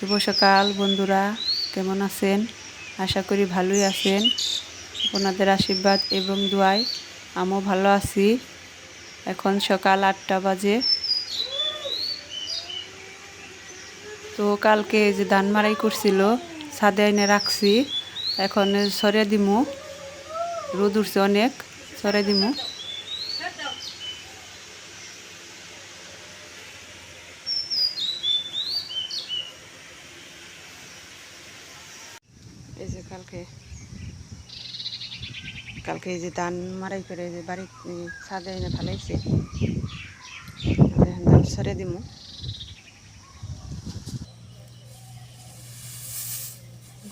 শুভ সকাল, বন্ধুরা। কেমন আছেন? আশা করি ভালোই আছেন। আপনাদের আশীর্বাদ এবং দোয়ায় আমিও ভালো আছি। এখন সকাল আটটা বাজে। তো কালকে যে ধান মারাই করছিল, ছাদে এনে রাখছি। এখন সরে দিমু। রোদ উঠছে অনেক সরে দিমু। এই যে কালকে কালকে এই যে ধান মারাই করে যে বাড়ি ছাদে এনে ফেলাইছে। ধান সরে দিমু।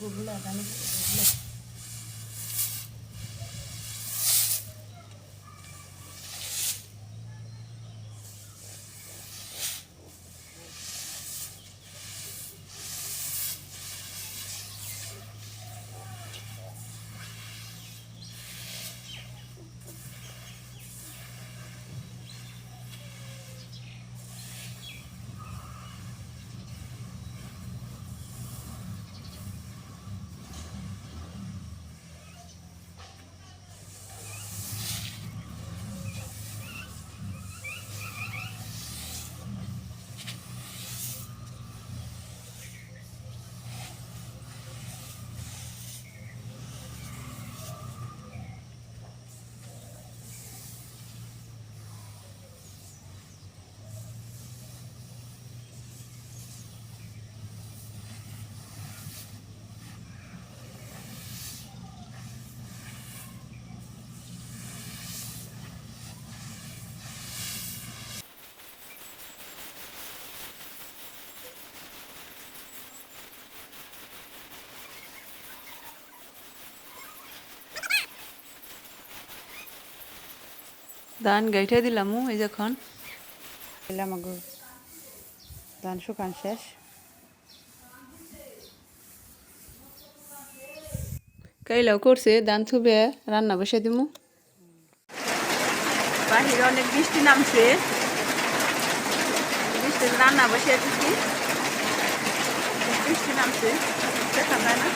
গোবলা ধান ধান গাইঠে দিলাম এই যখন দিলাম আগো। ধান শুকান শেষ। কাইলাও করছে ধান থুবে রান্না বসে দিমু। বাহিরে অনেক বৃষ্টি নামছে। বৃষ্টির রান্না বসে দিচ্ছি বৃষ্টি নামছে দেখা যায় না।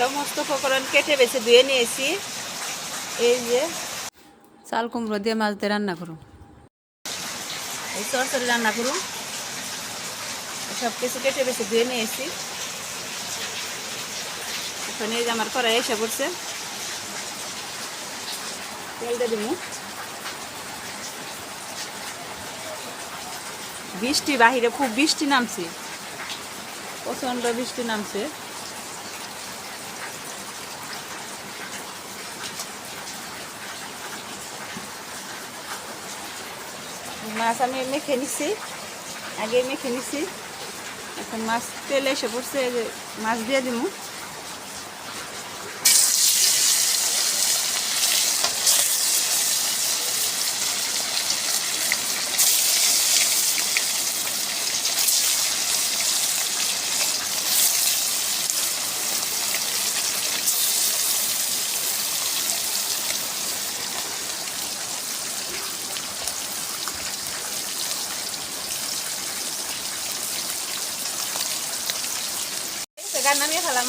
সমস্ত উপকরণ কেটে বেছে ধুয়ে নিয়েছি। এই যে। চাল কুমড়ো দিয়ে মাছ দিয়ে রান্না করুন। এই সরসরি রান্না করুন। সব কিছু কেটে বেছে ধুয়ে নিয়েছি। এখন এই যে আমার কড়াই এসে পড়ছে। তেল দিয়ে দিমু বৃষ্টি বাহিরে খুব বৃষ্টি নামছে। প্রচণ্ড বৃষ্টি নামছে। মাছ আমি মেখে নিছি। আগে মেখে নিছি। এখন মাছ তেলে এসে পড়ছে মাছ দিয়ে দিমু। গান নামিয়ে ফেলাম।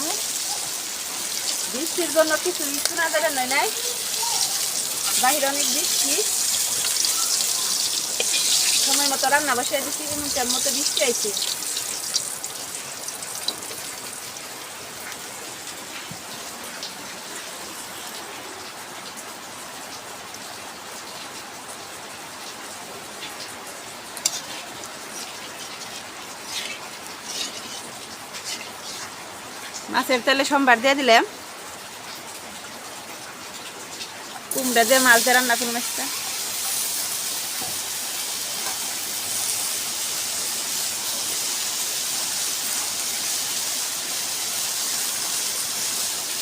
বৃষ্টির জন্য কিছু শোনা যাবে নয় নাই বাহির অনেক বৃষ্টি। সময় মতো রান্না বসে দিচ্ছি মতো বৃষ্টি আইছে। মাছের তেলে সোমবার দিয়ে দিলাম। কুমড়া দিয়ে মাছ দিয়ে রান্না করুন মাছটা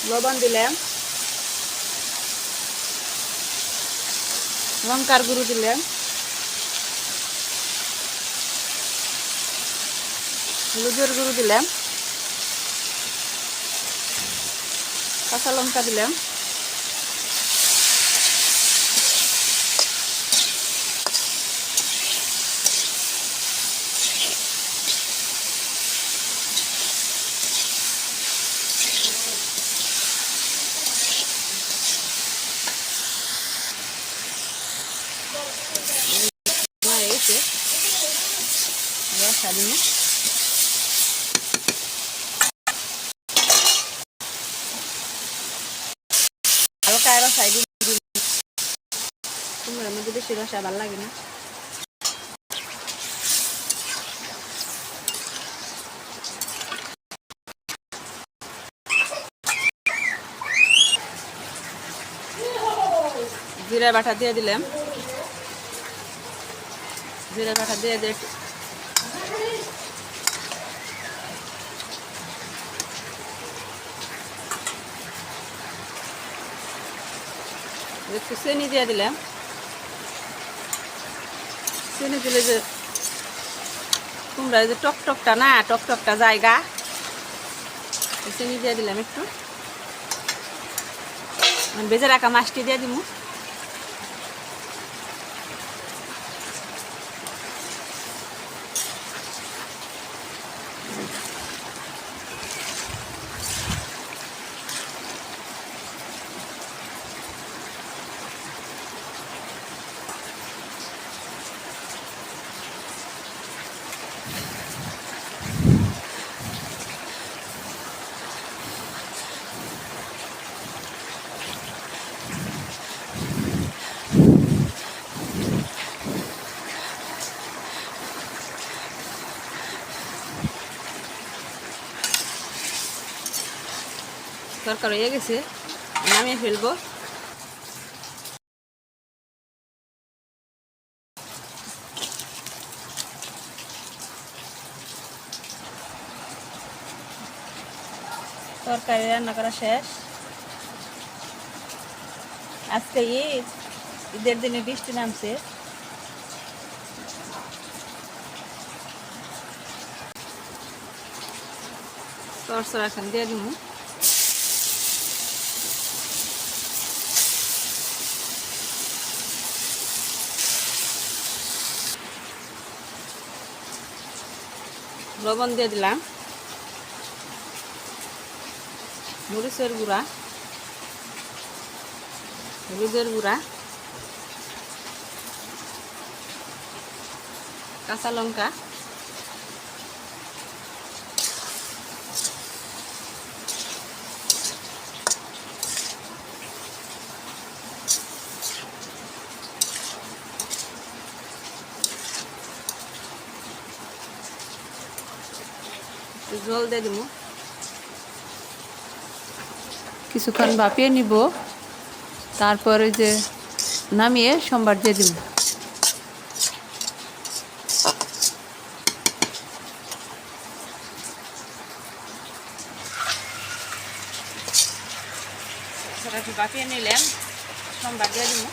লবণ দিলাম। লঙ্কার গুঁড়ো দিলাম। হলুদের গুঁড়ো দিলাম। কাঁচা লঙ্কা দিলাম হয়ে হালকা এবার সাইডে কুমড়োর মধ্যে বেশি রসা ভালো লাগে না। জিরা বাটা দিয়ে দিলাম। জিরা বাটা দিয়ে দিয়ে একটু- চেনি দিয়ে দিলাম। চিনি দিলে যে কুমড়া যে টক টকটা না, টক টকটা জায়গা চিনি দিয়ে দিলাম একটু। ভেজে রাখা মাছটি দিয়ে দিব তরকারি হয়ে গেছে, নামিয়ে ফেলব। তরকারি রান্না করা শেষ। আজকে ঈদ, ঈদের দিনে বৃষ্টি নামছে। সরসর এখন দিয়ে দিব লবণ দিয়ে দিলাম। মরিচের গুঁড়া। হলুদের গুঁড়া। কাঁচা লঙ্কা। জল দিয়ে দিব কিছুক্ষণ বাপিয়ে নিব। তারপরে যে নামিয়ে সোমবার দিয়ে দিব ভাপিয়ে নিলাম সোমবার দিয়ে দিব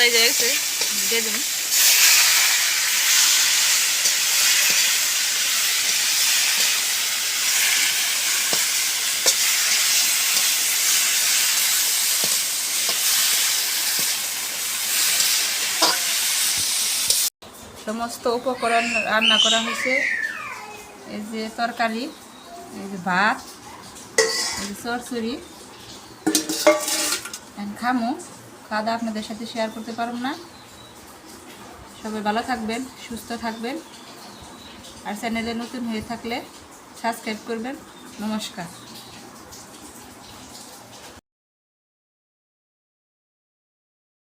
ভাজাই গেছে দিয়ে দিন। সমস্ত উপকরণ রান্না করা হয়েছে। এই যে তরকারি, এই যে ভাত, এই যে চরচুরি খামো। দাওয়া আপনাদের সাথে শেয়ার করতে পারব না। সবাই ভালো থাকবেন, সুস্থ থাকবেন। আর চ্যানেলে নতুন হয়ে থাকলে সাবস্ক্রাইব করবেন। নমস্কার।